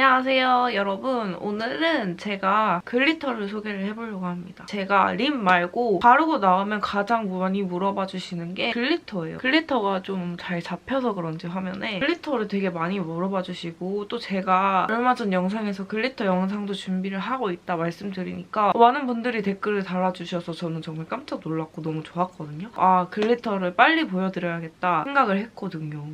안녕하세요 여러분. 오늘은 제가 글리터를 소개를 해보려고 합니다. 제가 립 말고 바르고 나오면 가장 많이 물어봐 주시는 게 글리터예요. 글리터가 좀 잘 잡혀서 그런지 화면에 글리터를 되게 많이 물어봐 주시고 또 제가 얼마 전 영상에서 글리터 영상도 준비를 하고 있다 말씀드리니까 많은 분들이 댓글을 달아주셔서 저는 정말 깜짝 놀랐고 너무 좋았거든요. 아 글리터를 빨리 보여드려야겠다 생각을 했거든요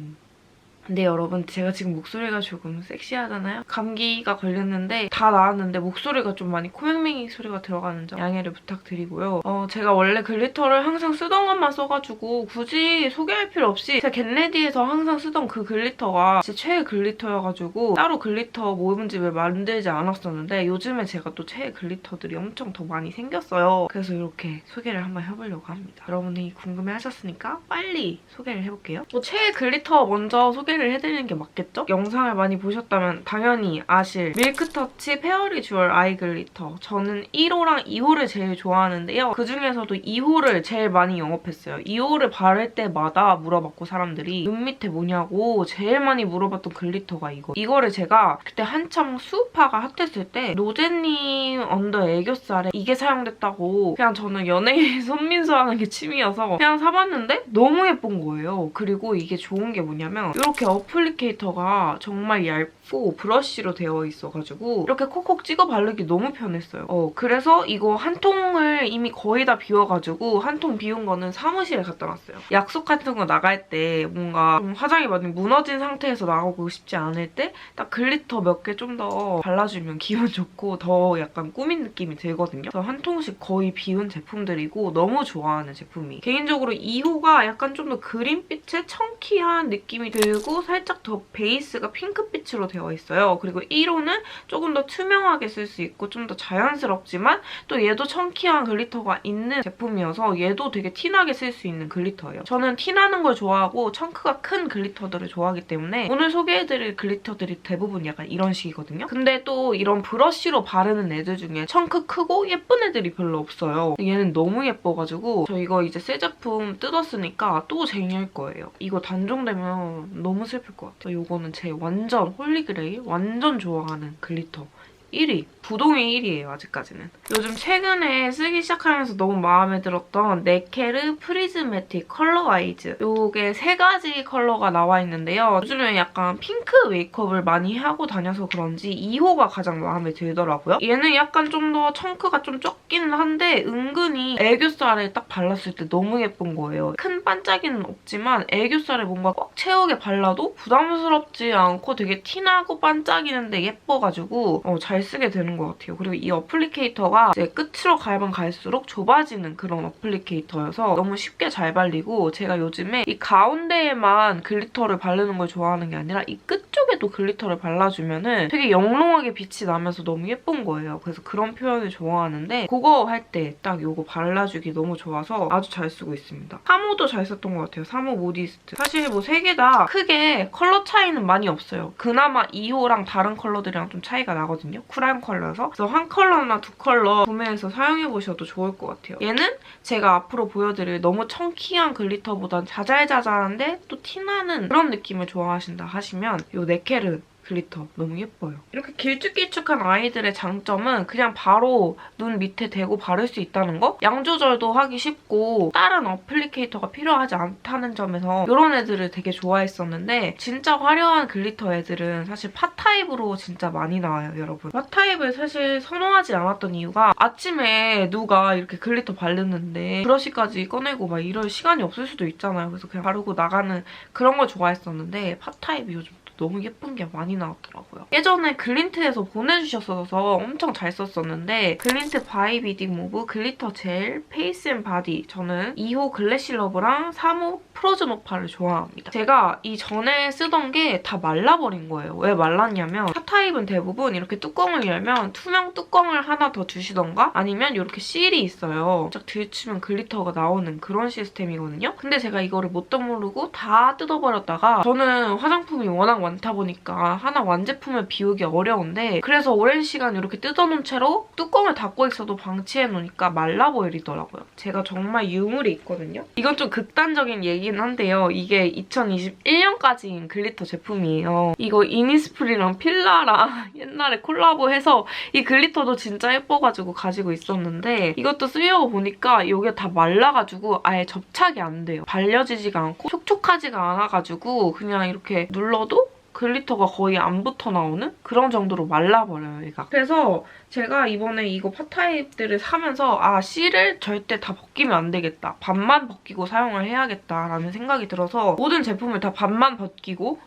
근데 여러분 제가 지금 목소리가 조금 섹시하잖아요? 감기가 걸렸는데 다 나았는데 목소리가 좀 많이 코맹맹이 소리가 들어가는 점 양해를 부탁드리고요. 어, 제가 원래 글리터를 항상 쓰던 것만 써가지고 굳이 소개할 필요 없이 제가 겟레디에서 항상 쓰던 그 글리터가 제 최애 글리터여가지고 따로 글리터 모음집을 만들지 않았었는데 요즘에 제가 또 최애 글리터들이 엄청 더 많이 생겼어요. 그래서 이렇게 소개를 한번 해보려고 합니다. 여러분이 궁금해하셨으니까 빨리 소개를 해볼게요. 뭐 최애 글리터 먼저 소개 를 해드리는 게 맞겠죠? 영상을 많이 보셨다면 당연히 아실 밀크터치 페어리 주얼 아이 글리터 저는 1호랑 2호를 제일 좋아하는데요. 그중에서도 2호를 제일 많이 영업했어요. 2호를 바를 때마다 물어봤고 사람들이 눈 밑에 뭐냐고 제일 많이 물어봤던 글리터가 이거. 이거를 제가 그때 한참 수우파가 핫했을 때 로제님 언더 애교살에 이게 사용됐다고 그냥 저는 연예인 손민수 하는 게 취미여서 그냥 사봤는데 너무 예쁜 거예요. 그리고 이게 좋은 게 뭐냐면 이렇게 어플리케이터가 정말 얇고 브러쉬로 되어 있어가지고 이렇게 콕콕 찍어 바르기 너무 편했어요. 어, 그래서 이거 한 통을 이미 거의 다 비워가지고 한 통 비운 거는 사무실에 갖다 놨어요. 약속 같은 거 나갈 때 뭔가 좀 화장이 많이 무너진 상태에서 나가고 싶지 않을 때 딱 글리터 몇 개 좀 더 발라주면 기분 좋고 더 약간 꾸민 느낌이 들거든요. 그래서 한 통씩 거의 비운 제품들이고 너무 좋아하는 제품이. 개인적으로 2호가 약간 좀 더 그린빛의 청키한 느낌이 들고 살짝 더 베이스가 핑크빛으로 되어 있어요. 그리고 1호는 조금 더 투명하게 쓸 수 있고 좀 더 자연스럽지만 또 얘도 청키한 글리터가 있는 제품이어서 얘도 되게 티나게 쓸 수 있는 글리터예요. 저는 티나는 걸 좋아하고 청크가 큰 글리터들을 좋아하기 때문에 오늘 소개해드릴 글리터들이 대부분 약간 이런 식이거든요. 근데 또 이런 브러쉬로 바르는 애들 중에 청크 크고 예쁜 애들이 별로 없어요. 얘는 너무 예뻐가지고 저 이거 이제 새 제품 뜯었으니까 또 쟁일 거예요. 이거 단종되면 너무 슬플 것 같아요. 이거는 제 완전 홀리 그레이 완전 좋아하는 글리터. 1위. 부동의 1위예요, 아직까지는. 요즘 최근에 쓰기 시작하면서 너무 마음에 들었던 네케르 프리즈매틱 컬러 와이즈. 요게 세 가지 컬러가 나와 있는데요. 요즘에 약간 핑크 메이크업을 많이 하고 다녀서 그런지 2호가 가장 마음에 들더라고요. 얘는 약간 좀 더 청크가 좀 적기는 한데 은근히 애교살에 딱 발랐을 때 너무 예쁜 거예요. 큰 반짝이는 없지만 애교살에 뭔가 꽉 채우게 발라도 부담스럽지 않고 되게 티나고 반짝이는데 예뻐가지고 어, 잘 쓰게 되는 것 같아요. 그리고 이 어플리케이터가 이제 끝으로 가면 갈수록 좁아지는 그런 어플리케이터여서 너무 쉽게 잘 발리고 제가 요즘에 이 가운데에만 글리터를 바르는 걸 좋아하는 게 아니라 이 끝쪽에 도 글리터를 발라주면은 되게 영롱하게 빛이 나면서 너무 예쁜 거예요. 그래서 그런 표현을 좋아하는데 그거 할 때 딱 이거 발라주기 너무 좋아서 아주 잘 쓰고 있습니다. 3호도 잘 썼던 것 같아요. 3호 모디스트. 사실 뭐 세 개 다 크게 컬러 차이는 많이 없어요. 그나마 2호랑 다른 컬러들이랑 좀 차이가 나거든요. 쿨한 컬러여서. 그래서 한 컬러나 두 컬러 구매해서 사용해보셔도 좋을 것 같아요. 얘는 제가 앞으로 보여드릴 너무 청키한 글리터보단 자잘자잘한데 또 티나는 그런 느낌을 좋아하신다 하시면 이 네케 르 글리터 너무 예뻐요. 이렇게 길쭉길쭉한 아이들의 장점은 그냥 바로 눈 밑에 대고 바를 수 있다는 거? 양 조절도 하기 쉽고 다른 어플리케이터가 필요하지 않다는 점에서 이런 애들을 되게 좋아했었는데 진짜 화려한 글리터 애들은 사실 파 타입으로 진짜 많이 나와요, 여러분. 파 타입을 사실 선호하지 않았던 이유가 아침에 누가 이렇게 글리터 바르는데 브러쉬까지 꺼내고 막 이럴 시간이 없을 수도 있잖아요. 그래서 그냥 바르고 나가는 그런 걸 좋아했었는데 파 타입이 요즘 너무 예쁜 게 많이 나왔더라고요. 예전에 글린트에서 보내주셨어서 엄청 잘 썼었는데 글린트 바이 비딩 모브 글리터 젤 페이스 앤 바디 저는 2호 글래시 러브랑 3호 프로즌 오파를 좋아합니다. 제가 이 전에 쓰던 게 다 말라버린 거예요. 왜 말랐냐면 핫타입은 대부분 이렇게 뚜껑을 열면 투명 뚜껑을 하나 더 주시던가 아니면 이렇게 실이 있어요. 쫙 들치면 글리터가 나오는 그런 시스템이거든요. 근데 제가 이거를 뭣도 모르고 다 뜯어버렸다가 저는 화장품이 워낙 많다 보니까 하나 완제품을 비우기 어려운데 그래서 오랜 시간 이렇게 뜯어놓은 채로 뚜껑을 닫고 있어도 방치해놓으니까 말라 보이더라고요. 제가 정말 유물이 있거든요. 이건 좀 극단적인 얘기긴 한데요. 이게 2021년까지인 글리터 제품이에요. 이거 이니스프리랑 필라랑 옛날에 콜라보해서 이 글리터도 진짜 예뻐가지고 가지고 있었는데 이것도 쓰려고 보니까 이게 다 말라가지고 아예 접착이 안 돼요. 발려지지가 않고 촉촉하지가 않아가지고 그냥 이렇게 눌러도 글리터가 거의 안 붙어 나오는 그런 정도로 말라버려요, 얘가. 그래서 제가 이번에 이거 팟타입들을 사면서 아, C를 절대 다 벗기면 안 되겠다. 반만 벗기고 사용을 해야겠다라는 생각이 들어서 모든 제품을 다 반만 벗기고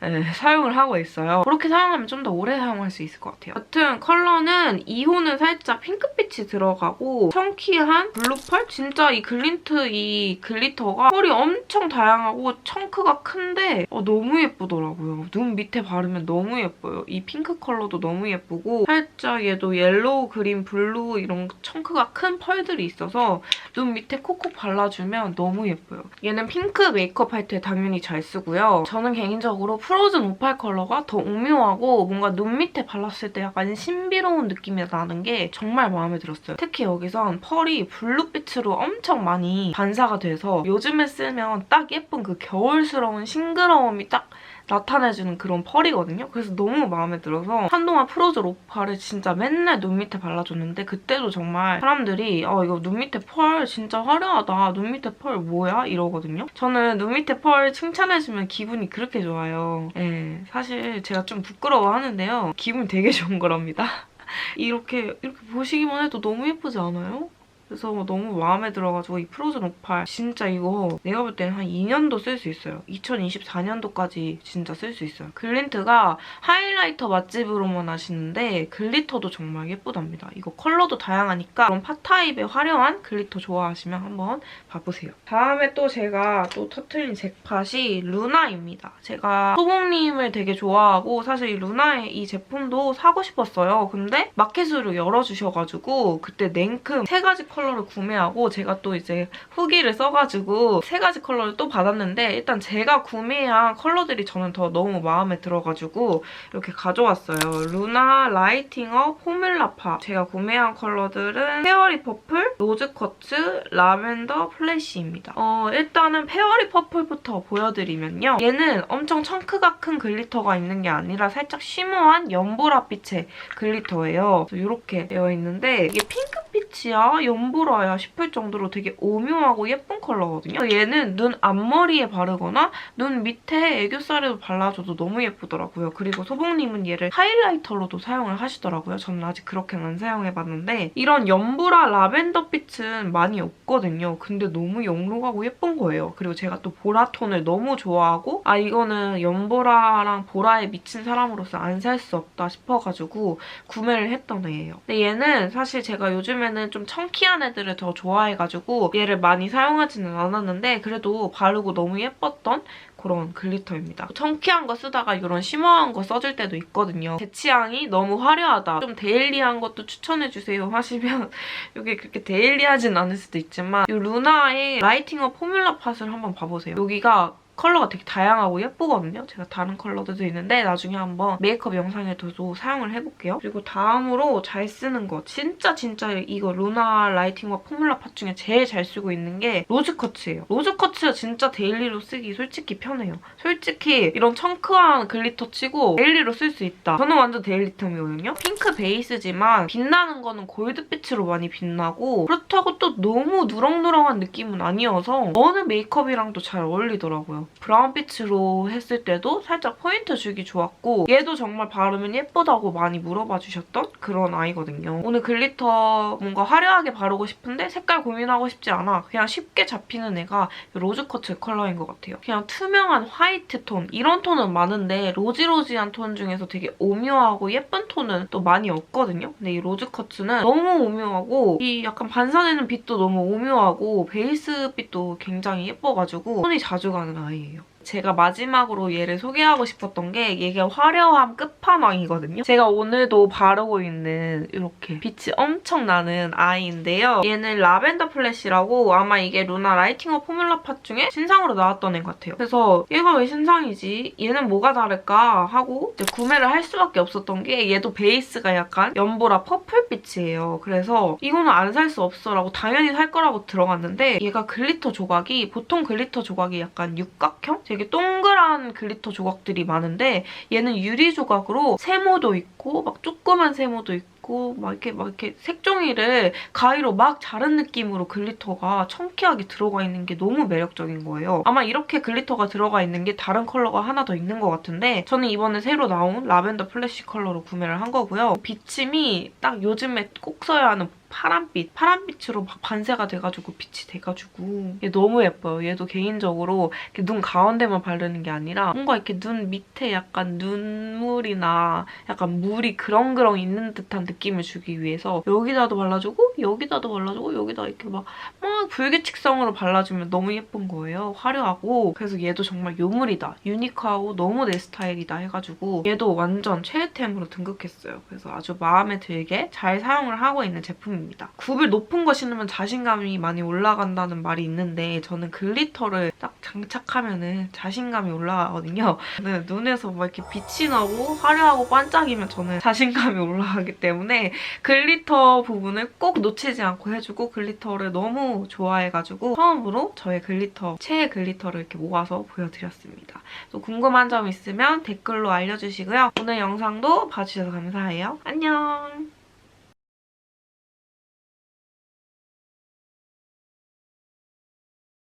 네, 사용을 하고 있어요. 그렇게 사용하면 좀 더 오래 사용할 수 있을 것 같아요. 여튼 컬러는 2호는 살짝 핑크빛이 들어가고 청키한 블루펄? 진짜 이 글린트 이 글리터가 펄이 엄청 다양하고 청크가 큰데 어, 너무 예쁘더라고요. 눈 밑에 바르면 너무 예뻐요. 이 핑크 컬러도 너무 예쁘고 살짝 얘도 옐로우, 그린, 블루 이런 청크가 큰 펄들이 있어서 눈 밑에 콕콕 발라주면 너무 예뻐요. 얘는 핑크 메이크업 할 때 당연히 잘 쓰고요. 저는 개인적으로 프로즌 오팔 컬러가 더 오묘하고 뭔가 눈 밑에 발랐을 때 약간 신비로운 느낌이 나는 게 정말 마음에 들었어요. 특히 여기선 펄이 블루빛으로 엄청 많이 반사가 돼서 요즘에 쓰면 딱 예쁜 그 겨울스러운 싱그러움이 딱 나타내주는 그런 펄이거든요. 그래서 너무 마음에 들어서 한동안 프로즈 오파를 진짜 맨날 눈 밑에 발라줬는데 그때도 정말 사람들이 어 이거 눈 밑에 펄 진짜 화려하다. 눈 밑에 펄 뭐야? 이러거든요. 저는 눈 밑에 펄 칭찬해주면 기분이 그렇게 좋아요. 예, 사실 제가 좀 부끄러워하는데요. 기분 되게 좋은 거랍니다. 이렇게 이렇게 보시기만 해도 너무 예쁘지 않아요? 그래서 너무 마음에 들어가지고 이 프로즌 오팔 진짜 이거 내가 볼 때는 한 2년도 쓸 수 있어요. 2024년도까지 진짜 쓸 수 있어요. 글린트가 하이라이터 맛집으로만 아시는데 글리터도 정말 예쁘답니다. 이거 컬러도 다양하니까 그런 팟타입의 화려한 글리터 좋아하시면 한번 봐보세요. 다음에 또 제가 또 터트린 잭팟이 루나입니다. 제가 소봉님을 되게 좋아하고 사실 이 루나의 이 제품도 사고 싶었어요. 근데 마켓으로 열어주셔가지고 그때 냉큼 세 가지 컬러 를 구매하고 제가 또 이제 후기를 써가지고 세 가지 컬러를 또 받았는데 일단 제가 구매한 컬러들이 저는 더 너무 마음에 들어가지고 이렇게 가져왔어요. 루나 라이팅업 포뮬라파 제가 구매한 컬러들은 페어리 퍼플, 로즈커츠, 라벤더, 플래시입니다. 어, 일단은 페어리 퍼플부터 보여드리면요. 얘는 엄청 청크가 큰 글리터가 있는 게 아니라 살짝 쉬머한 연보라빛의 글리터예요. 이렇게 되어 있는데 이게 핑크빛이야? 연보 라야 싶을 정도로 되게 오묘하고 예쁜 컬러거든요. 얘는 눈 앞머리에 바르거나 눈 밑에 애교살에도 발라줘도 너무 예쁘더라고요. 그리고 소봉님은 얘를 하이라이터로도 사용을 하시더라고요. 저는 아직 그렇게는 안 사용해봤는데 이런 연보라 라벤더 빛은 많이 없거든요. 근데 너무 영롱하고 예쁜 거예요. 그리고 제가 또 보라 톤을 너무 좋아하고 아 이거는 연보라랑 보라에 미친 사람으로서 안 살 수 없다 싶어가지고 구매를 했던 애예요. 근데 얘는 사실 제가 요즘에는 좀 청키한 애들을 더 좋아해가지고 얘를 많이 사용하지는 않았는데 그래도 바르고 너무 예뻤던 그런 글리터입니다. 청키한 거 쓰다가 이런 쉬머한 거 써줄 때도 있거든요. 제 취향이 너무 화려하다. 좀 데일리한 것도 추천해주세요 하시면 이게 그렇게 데일리하진 않을 수도 있지만 이 루나의 라이팅업 포뮬라 팟을 한번 봐보세요. 여기가 컬러가 되게 다양하고 예쁘거든요. 제가 다른 컬러들도 있는데 나중에 한번 메이크업 영상에도 사용을 해볼게요. 그리고 다음으로 잘 쓰는 거 진짜 진짜 이거 루나 라이팅업 포뮬라 팟 중에 제일 잘 쓰고 있는 게 로즈 커츠예요. 로즈 커츠가 진짜 데일리로 쓰기 솔직히 편해요. 솔직히 이런 청크한 글리터 치고 데일리로 쓸 수 있다. 저는 완전 데일리템이거든요. 핑크 베이스지만 빛나는 거는 골드빛으로 많이 빛나고 그렇다고 또 너무 누렁누렁한 느낌은 아니어서 어느 메이크업이랑도 잘 어울리더라고요. 브라운빛으로 했을 때도 살짝 포인트 주기 좋았고 얘도 정말 바르면 예쁘다고 많이 물어봐 주셨던 그런 아이거든요. 오늘 글리터 뭔가 화려하게 바르고 싶은데 색깔 고민하고 싶지 않아. 그냥 쉽게 잡히는 애가 로즈커츠 컬러인 것 같아요. 그냥 투명한 화이트 톤 이런 톤은 많은데 로지로지한 톤 중에서 되게 오묘하고 예쁜 톤은 또 많이 없거든요. 근데 이 로즈커츠는 너무 오묘하고 이 약간 반사되는 빛도 너무 오묘하고 베이스 빛도 굉장히 예뻐가지고 손이 자주 가는 아이 예요. 제가 마지막으로 얘를 소개하고 싶었던 게 얘가 화려함 끝판왕이거든요. 제가 오늘도 바르고 있는 이렇게 빛이 엄청 나는 아이인데요. 얘는 라벤더 플래시라고 아마 이게 루나 라이팅어 포뮬러 팟 중에 신상으로 나왔던 애 같아요. 그래서 얘가 왜 신상이지? 얘는 뭐가 다를까? 하고 구매를 할 수밖에 없었던 게 얘도 베이스가 약간 연보라 퍼플빛이에요. 그래서 이거는 안 살 수 없어라고 당연히 살 거라고 들어갔는데 얘가 글리터 조각이 보통 글리터 조각이 약간 육각형? 되게 동그란 글리터 조각들이 많은데 얘는 유리 조각으로 세모도 있고 막 조그만 세모도 있고 막 이렇게 막 이렇게 색종이를 가위로 막 자른 느낌으로 글리터가 청키하게 들어가 있는 게 너무 매력적인 거예요. 아마 이렇게 글리터가 들어가 있는 게 다른 컬러가 하나 더 있는 것 같은데 저는 이번에 새로 나온 라벤더 플래시 컬러로 구매를 한 거고요. 비침이 딱 요즘에 꼭 써야 하는 파란빛, 파란빛으로 막 반세가 돼가지고 빛이 돼가지고 얘 너무 예뻐요. 얘도 개인적으로 이렇게 눈 가운데만 바르는 게 아니라 뭔가 이렇게 눈 밑에 약간 눈물이나 약간 물이 그렁그렁 있는 듯한 느낌을 주기 위해서 여기다도 발라주고 여기다도 발라주고 여기다 이렇게 막, 막 불규칙성으로 발라주면 너무 예쁜 거예요. 화려하고 그래서 얘도 정말 요물이다. 유니크하고 너무 내 스타일이다 해가지고 얘도 완전 최애템으로 등극했어요. 그래서 아주 마음에 들게 잘 사용을 하고 있는 제품입니다. 굽을 높은 거 신으면 자신감이 많이 올라간다는 말이 있는데 저는 글리터를 딱 장착하면 은 자신감이 올라가거든요. 저는 눈에서 막 이렇게 빛이 나고 화려하고 반짝이면 저는 자신감이 올라가기 때문에 글리터 부분을 꼭 놓치지 않고 해주고 글리터를 너무 좋아해가지고 처음으로 저의 글리터, 최애 글리터를 이렇게 모아서 보여드렸습니다. 또 궁금한 점 있으면 댓글로 알려주시고요. 오늘 영상도 봐주셔서 감사해요. 안녕!